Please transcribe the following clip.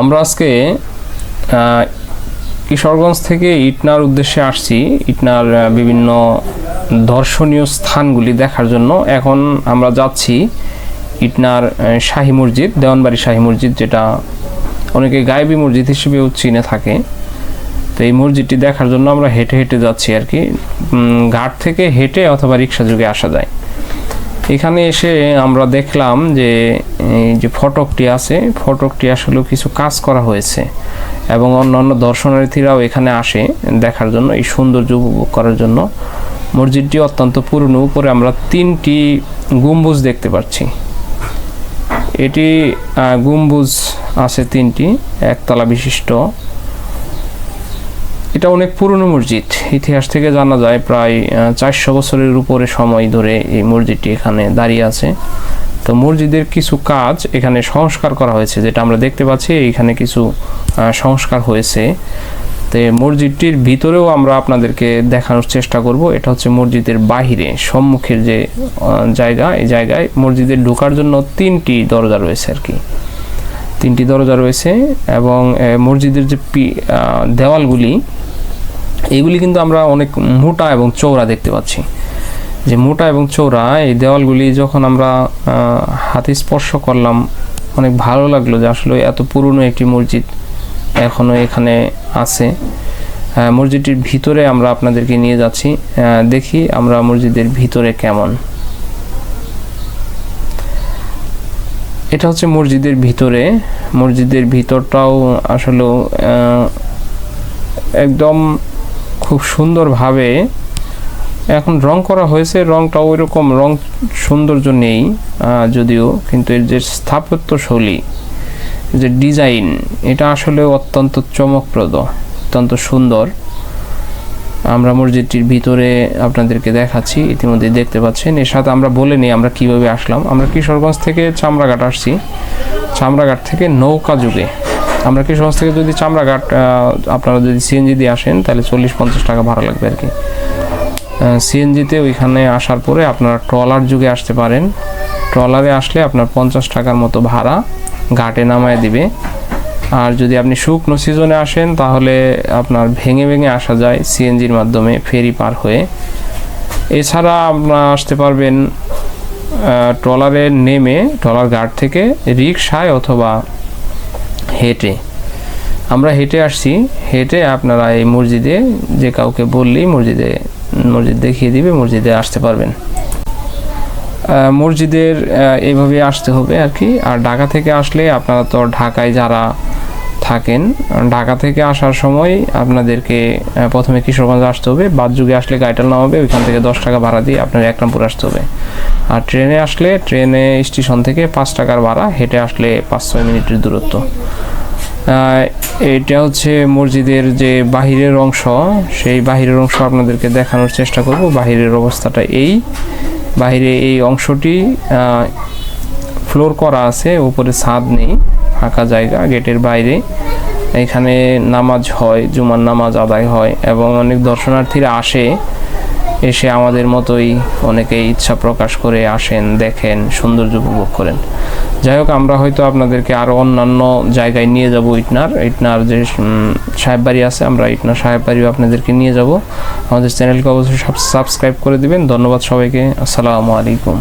আমরা আজকে কিশোরগঞ্জ থেকে ইটনার উদ্দেশ্যে আসছি। ইটনার বিভিন্ন দর্শনীয় স্থানগুলি দেখার জন্য। এখন আমরা যাচ্ছি ইটনার শাহী মসজিদ, দেওয়ানবাড়ি শাহী মসজিদ, যেটা অনেকে গায়েবী মসজিদ হিসেবেও চিনে থাকে। তো এই মসজিদটি দেখার জন্য আমরা হেঁটে হেঁটে যাচ্ছি আর কি। ঘাট থেকে হেঁটে অথবা রিক্সা যুগে আসা যায়। এখানে এসে আমরা দেখলাম যে এই যে ফটকটি আছে, ফটকটি আসলে কিছু কাজ করা হয়েছে এবং অন্যান্য দর্শনার্থীরাও এখানে আসে দেখার জন্য, এই সৌন্দর্য উপভোগ করার জন্য। মসজিদটি অত্যন্ত পুরনো, উপরে আমরা তিনটি গম্বুজ দেখতে পাচ্ছি। এটি গম্বুজ আছে তিনটি, একতলা বিশিষ্ট। এটা অনেক পুরনো মসজিদ। ইতিহাস থেকে জানা যায় প্রায় চারশো বছরের উপরে সময় ধরে এই মসজিদটি এখানে দাঁড়িয়ে আছে। তো মসজিদের কিছু কাজ এখানে সংস্কার করা হয়েছে, যেটা আমরা দেখতে পাচ্ছি, এখানে কিছু সংস্কার হয়েছে। তো মসজিদটির ভিতরেও আমরা আপনাদেরকে দেখানোর চেষ্টা করব। এটা হচ্ছে মসজিদের বাহিরে, সম্মুখের যে জায়গা, এই জায়গায় মসজিদের ঢোকার জন্য তিনটি দরজা রয়েছে আর কি। তিনটি দরজা রয়েছে এবং মসজিদের যে পি- দেওয়ালগুলি এইগুলি কিন্তু আমরা অনেক মোটা এবং চৌড়া দেখতে পাচ্ছি। যে মোটা এবং চৌড়া এই দেওয়ালগুলি যখন আমরা হাতে স্পর্শ করলাম, অনেক ভালো লাগল যে আসলে এত পুরনো একটি মসজিদ এখনও এখানে আছে। মসজিদটির ভিতরে আমরা আপনাদেরকে নিয়ে যাচ্ছি। দেখি আমরা মসজিদের ভিতরে কেমন। এটা হচ্ছে মসজিদের ভিতরে। মসজিদের ভিতরটাও আসলে একদম খুব সুন্দরভাবে এখন রং করা হয়েছে। রংটা ওই রকম রং সৌন্দর্য নেই যদিও। কিন্তু এর যে স্থাপত্য শৈলী যে ডিজাইন, এটা আসলে অত্যন্ত চমকপ্রদ, অত্যন্ত সুন্দর। আমরা মসজিদটির ভিতরে আপনাদেরকে দেখাচ্ছি, ইতিমধ্যে দেখতে পাচ্ছেন। এর সাথে আমরা বলে নিই আমরা কীভাবে আসলাম। আমরা কিশোরগঞ্জ থেকে চামড়াঘাট আসছি। চামড়াঘাট থেকে নৌকা যুগে। আমরা কিশোরগঞ্জ থেকে যদি চামড়াঘাট আপনারা যদি সিএনজি দিয়ে আসেন, তাহলে চল্লিশ পঞ্চাশ টাকা ভাড়া লাগবে আর কি। সিএনজিতে ওইখানে আসার পরে আপনারা ট্রলার যুগে আসতে পারেন। ট্রলারে আসলে আপনার পঞ্চাশ টাকার মতো ভাড়া। ঘাটে নামায় দিবে। আর যদি আপনি শুকনো সিজনে আসেন, তাহলে আপনার ভেঙে ভেঙে আসা যায় সিএনজির মাধ্যমে ফেরি পার হয়ে। এছাড়া আপনার আসতে পারবেন ট্রলারে নেমে, ট্রলার গার্ড থেকে রিক্সায় অথবা হেঁটে। আমরা হেঁটে আসছি, হেঁটে আপনারা এই মসজিদে যে কাউকে বললেই মসজিদে, মসজিদ দেখিয়ে দিবে, মসজিদে আসতে পারবেন। মসজিদের এইভাবে আসতে হবে আর কি। আর ঢাকা থেকে আসলে আপনারা তো ঢাকায় যারা থাকেন। ঢাকা থেকে আসার সময় আপনাদেরকে প্রথমে কিশোরগঞ্জ আসতে হবে বাদ যুগে আসলে গাইটাল নামাবে, ওইখান থেকে দশ টাকা ভাড়া দিয়ে আপনার একরামপুর আসতে হবে। আর ট্রেনে আসলে, ট্রেনে স্টেশন থেকে পাঁচ টাকার ভাড়া, হেঁটে আসলে পাঁচ ছয় মিনিটের দূরত্ব। এটা হচ্ছে মসজিদের যে বাহিরের অংশ, সেই বাহিরের অংশ আপনাদেরকে দেখানোর চেষ্টা করব। বাহিরের অবস্থাটা এই। বাহিরে এই অংশটি ফ্লোর করা আছে, উপরে ছাদ নেই, ফাঁকা জায়গা, গেটের বাইরে। এখানে নামাজ হয়, জুমার নামাজ আদায় হয় এবং অনেক দর্শনার্থীরা আসে, এসে আমাদের মতোই অনেকেই ইচ্ছা প্রকাশ করে আসেন, দেখেন, সৌন্দর্য উপভোগ করেন। যাই হোক, আমরা হয়তো আপনাদেরকে আরও অন্যান্য জায়গায় নিয়ে যাব ইটনার। ইটনার যে সাহেব বাড়ি আছে, আমরা ইটনার সাহেব বাড়িও আপনাদেরকে নিয়ে যাব। আমাদের চ্যানেলকে অবশ্যই সাবস্ক্রাইব করে দিবেন। ধন্যবাদ সবাইকে। আসসালামু আলাইকুম।